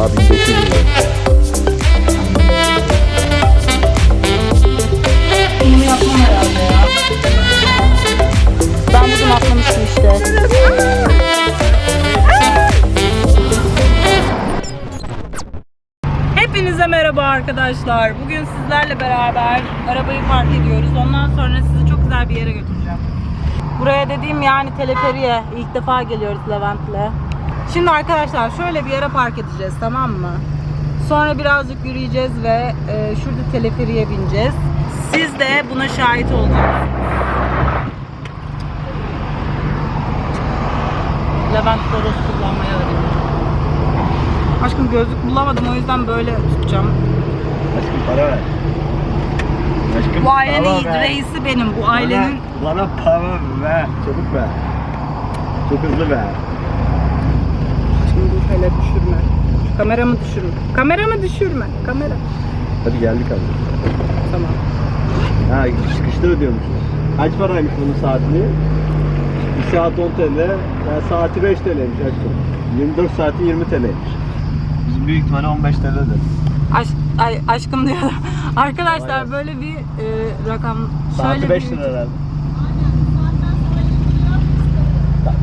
Daha 1500 lira. Ben bugün atlamıştım işte. Hepinize merhaba arkadaşlar. Bugün sizlerle beraber arabayı park ediyoruz. Ondan sonra sizi çok güzel bir yere götüreceğim. Buraya dediğim yani teleferiye. İlk defa geliyoruz Levent'le. Şimdi arkadaşlar şöyle bir yere park edeceğiz tamam mı? Sonra birazcık yürüyeceğiz ve e, şurada teleferiye bineceğiz. Siz de buna şahit olacaksınız. Levent Toros kullanmaya öğreniyor. Aşkım gözlük bulamadım o yüzden böyle tutacağım. Aşkım para ver. Aşkım Bu ailenin para ver. reisi benim. Bu ailenin Bana, bana para ver. Çabuk ver. Çok hızlı ver. Hele düşürme. Şu kameramı düşürme. Kameramı düşürme. Kamera. Hadi geldik abi. Tamam. Ha çıkışta ödüyormuşuz. Kaç paraymış bunun saatini? Bir saat 10 TL. Yani saati 5 TL'ymiş aşkım. 24 saati 20 TL'ymiş. Bizim büyük ihtimalle 15 TL'dir. Aş, ay, aşkım diyorum. Arkadaşlar böyle bir e, rakam Saati şöyle 5 bir lira herhalde.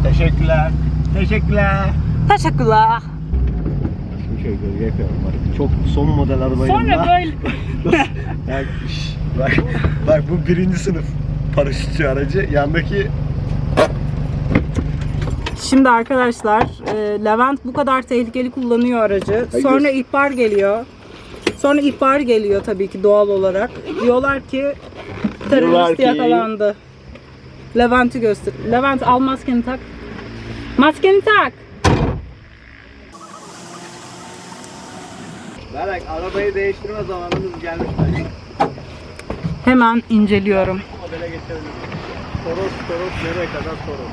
Teşekkürler. Teşekkürler. Teşekkürler. Şöyle gölge koyalım bak. Çok son model arabayı. Sonra böyle bak, bak, bak bu birinci sınıf paraşütçü aracı. Yandaki Şimdi arkadaşlar e, Levent bu kadar tehlikeli kullanıyor aracı. Sonra ihbar geliyor. Sonra ihbar geliyor tabii ki doğal olarak. Diyorlar ki Diyorlar terörist ki- yakalandı. Levent'i göster. Levent al maskeni tak. Maskeni tak. Berek arabayı değiştirme zamanımız gelmiş bence. Hemen inceliyorum. Modele geçebiliriz. Toros, Toros nereye kadar Toros?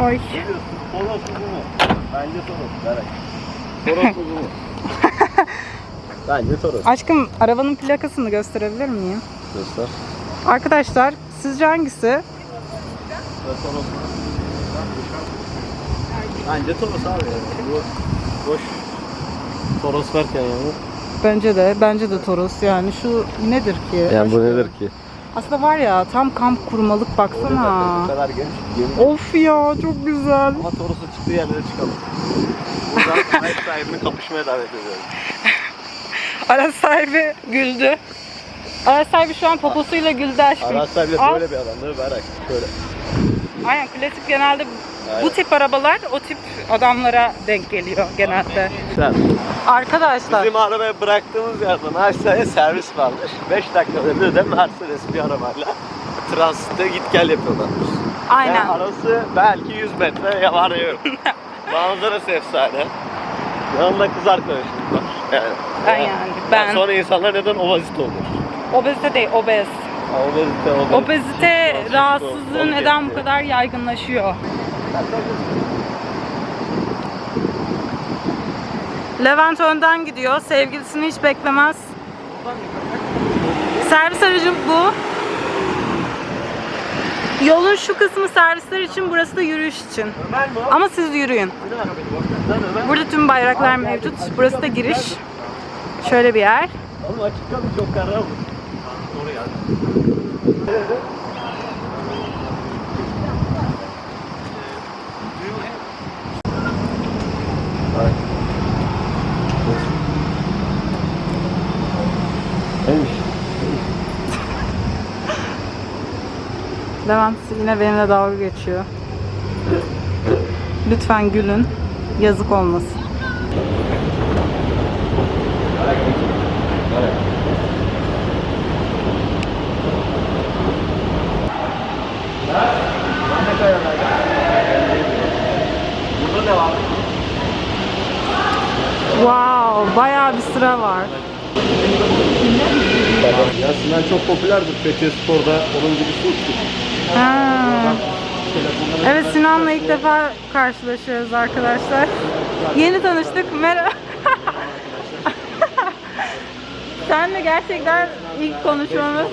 Ay. Ne diyorsun? Toros mu? Bence Toros Berek. Toros mu? Bence Toros. Aşkım arabanın plakasını gösterebilir miyim? Göster. Arkadaşlar sizce hangisi? Toros. Bence Toros abi. Bu boş. Toros varken yani. Bence de. Bence de Toros yani. Şu nedir ki? Yani bu nedir ki? Aslında var ya tam kamp kurmalık Bu baksana. kadar geniş. Geniş. Of ya çok güzel. Ama Toros'un çıktığı yerlere çıkalım. Buradan sahip sahibini kapışmaya davet ediyorum. Araç sahibi güldü. Araç sahibi şu an poposuyla güldü aşkım. Araç sahibi de Al. böyle bir adam değil mi? Berrak? Şöyle. Aynen klasik genelde bu Aynen. tip arabalar o tip adamlara denk geliyor genelde. Arkadaşlar Bizim arabaya bıraktığımız yerden aşağıya servis varmış. 5 dakikada bir de Mercedes bir arabayla transitte git gel yapıyorlar. aynen. Yani arası belki 100 metre var yok. Manzarası efsane. Yanında kız arkadaşım var. Yani. Ben yani, ben- Sonra insanlar neden obezite olur? Obezite değil obez. Obezite, obezite. Obezite rahatsızlığı neden bu kadar yaygınlaşıyor? Levent önden gidiyor. Sevgilisini hiç beklemez. Servis aracı bu. Yolun şu kısmı servisler için, burası da yürüyüş için. Ama siz yürüyün. Burada tüm bayraklar mevcut. Burası da giriş. Şöyle bir yer. Oğlum açık çok karar olur. Levent yine benimle dalga geçiyor. Lütfen gülün. Yazık olmasın. Burada ne var? Wow, bayağı bir sıra var. Ya Sinan çok popülerdir Fethiye Spor'da. Onun gibisi uçtu. Ha. Evet Sinan'la ilk defa karşılaşıyoruz arkadaşlar. Yeni tanıştık. Merhaba. Senle gerçekten ilk konuşmamız. 5000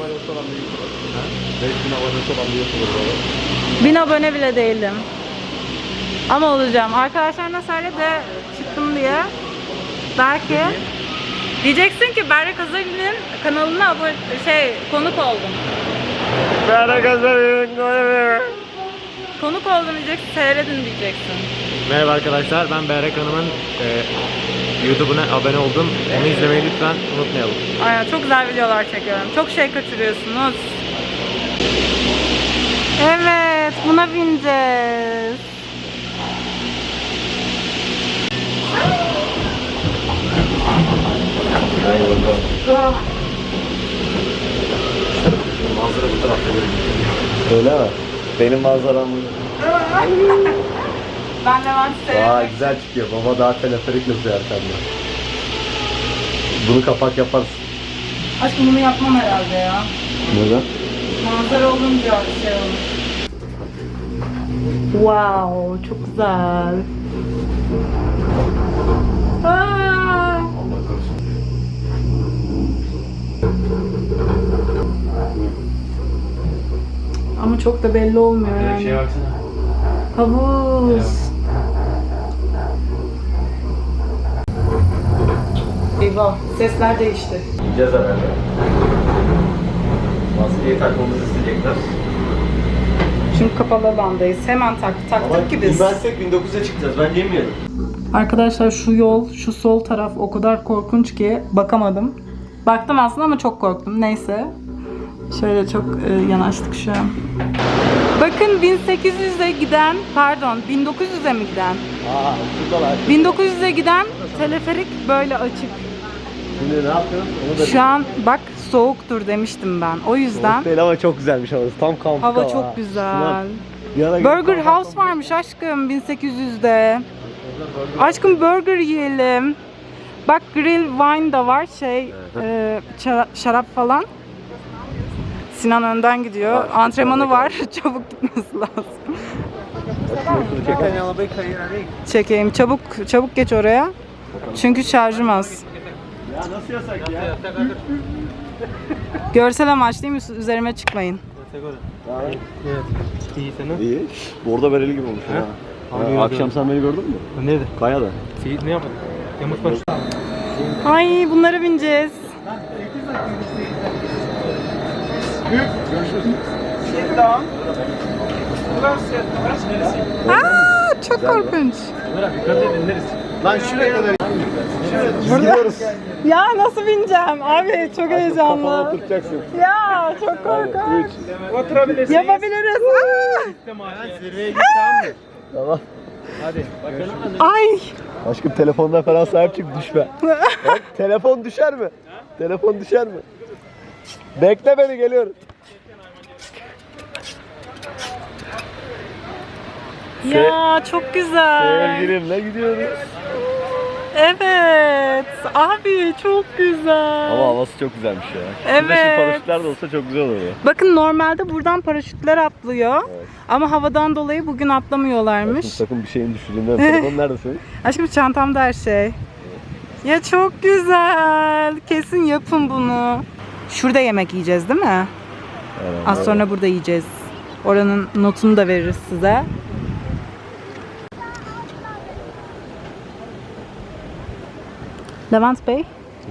abonesi olan bir YouTuber var. Bin abone bile değildim. Ama olacağım. Arkadaşlarına söyle de çıktım diye. Belki. Diyeceksin ki Berrak Azali'nin kanalına abone, şey konuk oldum. Konuk oldum diyeceksin, seyredin diyeceksin. Merhaba arkadaşlar, ben Berrak Hanım'ın e, YouTube'una abone oldum. Onu izlemeyi lütfen unutmayalım. Aynen çok güzel videolar çekiyorum. Çok şey kaçırıyorsunuz. Evet, buna bineceğiz. Manzara bu tarafta Öyle mi? Benim manzaram. Ben Levent Aa seyretmek güzel çıkıyor. Baba daha teleferik yazıyor arkamda. Bunu kapak yaparız. Aşkım bunu yapmam herhalde ya. Neden? Manzara olunca şey olur. Wow, çok güzel. Ama çok da belli olmuyor yani. Şey baksana. Havuz. Eyvah, sesler değişti. Yiyeceğiz herhalde. Maskeyi takmamızı isteyecekler. Çünkü kapalı alandayız. Hemen tak, taktık ki biz. bilmezsek 19'a çıkacağız. Ben yemeyelim. Arkadaşlar şu yol, şu sol taraf o kadar korkunç ki bakamadım. Baktım aslında ama çok korktum. Neyse. Şöyle çok e, yanaştık şu an. Bakın 1800'e giden, pardon 1900'e mi giden? Aa şuradalar. 1900'e giden teleferik böyle açık. Şimdi ne yapıyoruz? Onu da Şu an bak soğuktur demiştim ben. O yüzden değil ama çok güzelmiş havası. Tam kamp hava çok güzel. Burger House varmış aşkım 1800'de. Aşkım burger yiyelim. Bak grill wine da var şey e, şara- şarap falan. Sinan önden gidiyor. Var, Antrenmanı var. Çabuk gitmesi lazım. Çekelim. Çekeyim. Çabuk çabuk geç oraya. Çünkü şarjım az. Ya nasıl yasak ya? Görsel amaç değil mi? Üzerime çıkmayın. İyi senin. İyi. Bordo bereli gibi olmuş ha. Abi, Akşam sen beni gördün mü? Nerede? Kaya'da. Seyit ne yapalım? Yamuk baş. Ay bunlara bineceğiz. Aa, çok korkunç. Bineriz. Lan şuraya kadar. Gidiyoruz. Ya nasıl bineceğim? Abi çok Kafana heyecanlı. oturacaksın. Ya çok korkunç. 3. Oturabilirsin. Yapabiliriz. Zirveye git tamam mı? Tamam. Hadi bakalım. Ay. Aşkım telefonuna falan sahip çık düşme. Bak, telefon düşer mi? Telefon düşer mi? Bekle beni geliyorum. Ya çok güzel. Sevgilimle gidiyoruz. Evet. Abi çok güzel. Ama havası çok güzelmiş ya. Evet. Şurada şu paraşütler de olsa çok güzel olur ya. Bakın normalde buradan paraşütler atlıyor. Ama havadan dolayı bugün atlamıyorlarmış. Sakın, sakın bir şeyin düşürdüğünden telefon nerede senin? Aşkım çantamda her şey. Ya çok güzel. Kesin yapın bunu. Şurada yemek yiyeceğiz değil mi? Az sonra burada yiyeceğiz. Oranın notunu da veririz size. Levent Bey,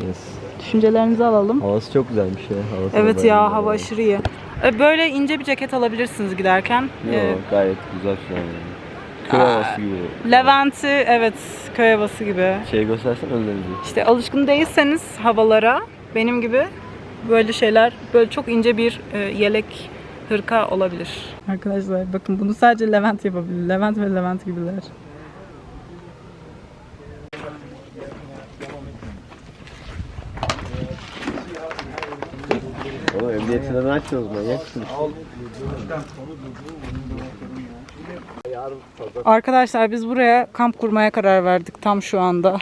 Yes. düşüncelerinizi alalım. Havası çok güzelmiş ya. Havası Evet ya hava güzel. aşırı iyi. E, Böyle ince bir ceket alabilirsiniz giderken. Yok E, gayet güzel şu an. yani. Köy havası gibi. Levent'i evet köy havası gibi. Şey göstersen önlerinizi. İşte alışkın değilseniz havalara benim gibi böyle şeyler böyle çok ince bir e, yelek hırka olabilir. Arkadaşlar bakın bunu sadece Levent yapabilir. Levent ve Levent gibiler. Oğlum emniyetinden açmıyoruz manyak mısınız? Arkadaşlar biz buraya kamp kurmaya karar verdik tam şu anda.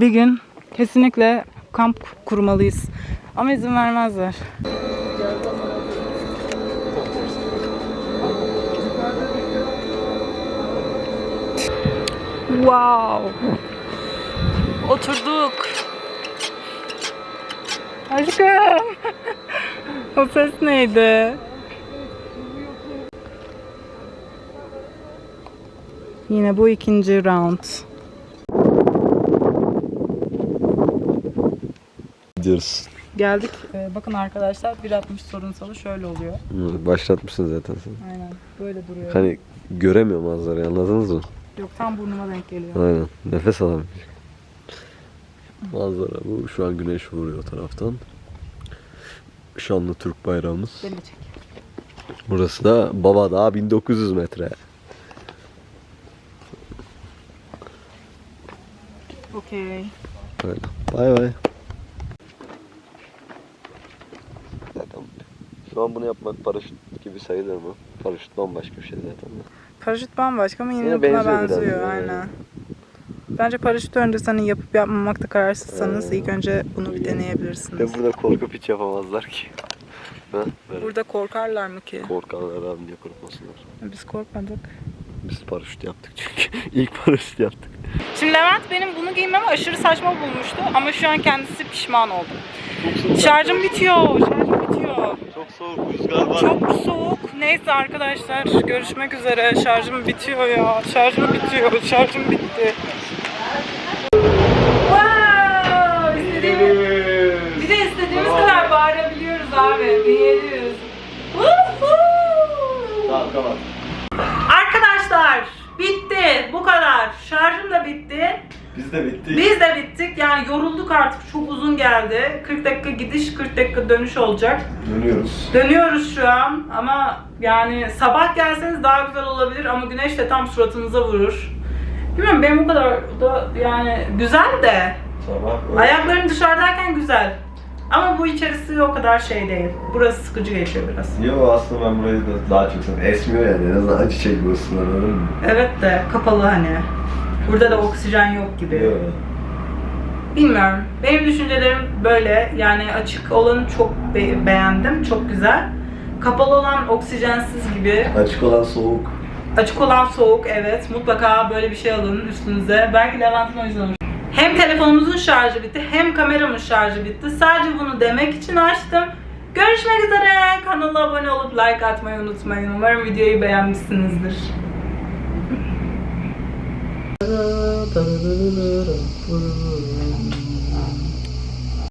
Bir gün kesinlikle kamp kurmalıyız. Ama izin vermezler. Wow. Oturduk. Aşkım. o ses neydi? Yine bu ikinci round. Diyoruz. Geldik. Ee, bakın arkadaşlar 1.60 sorunsalı şöyle oluyor. Başlatmışsın zaten sen. Aynen. Böyle duruyor. Hani göremiyor manzarayı anladınız mı? Yok tam burnuma denk geliyor. Aynen. Nefes alamayacak. Manzara bu. Şu an güneş vuruyor o taraftan. Şanlı Türk bayrağımız. Beni de çek. Burası da Baba Dağı 1900 metre. Okey. Öyle. Bay bay. Zaten şu an bunu yapmak paraşüt gibi sayılır mı? Paraşüt bambaşka bir şey zaten. Paraşüt bambaşka ama yine, Yine buna benziyor benziyor. yani. Bence paraşütü önce hani yapıp yapmamakta kararsızsanız Ee, ilk önce bunu bir deneyebilirsiniz. Ve burada korkup hiç yapamazlar ki. Ha? Böyle Burada korkarlar mı ki? korkanlar abi niye korkmasınlar? Biz korkmadık. Biz paraşüt yaptık çünkü. İlk paraşüt yaptık. Şimdi Levent benim bunu giymemi aşırı saçma bulmuştu ama şu an kendisi pişman oldu. Şarjım bitiyor, şarjım bitiyor. Çok soğuk rüzgar var. Çok soğuk. Neyse arkadaşlar görüşmek üzere. Şarjım bitiyor ya. Şarjım bitiyor. Şarjım bitti. Wow! İstediğimiz, bir de istediğimiz kadar bağırabiliyoruz abi. 1700. Woohoo! Tamam tamam. Arkadaşlar bitti. Bu kadar. Şarjım da bitti. Biz de bittik. Biz de bittik. Yani yorulduk artık. Çok uzun geldi. 40 dakika gidiş, 40 dakika dönüş olacak. Dönüyoruz. Dönüyoruz şu an ama yani sabah gelseniz daha güzel olabilir ama güneş de tam suratınıza vurur. Bilmiyorum benim bu kadar da yani güzel de Sabah. ayaklarım dışarıdayken güzel. Ama bu içerisi o kadar şey değil. Burası sıkıcı geçiyor biraz. Yo aslında ben burayı da daha çok seviyorum. Esmiyor yani en azından acı çekmiyorsun anladın mı? Evet de kapalı hani. Burada da oksijen yok gibi. Yo. Bilmiyorum. Benim düşüncelerim böyle. Yani açık olanı çok be- beğendim. Çok güzel. Kapalı olan oksijensiz gibi. Açık olan soğuk. Açık olan soğuk evet. Mutlaka böyle bir şey alın üstünüze. Belki Levent'in o yüzden alır. Hem telefonumuzun şarjı bitti hem kameramın şarjı bitti. Sadece bunu demek için açtım. Görüşmek üzere. Kanala abone olup like atmayı unutmayın. Umarım videoyu beğenmişsinizdir.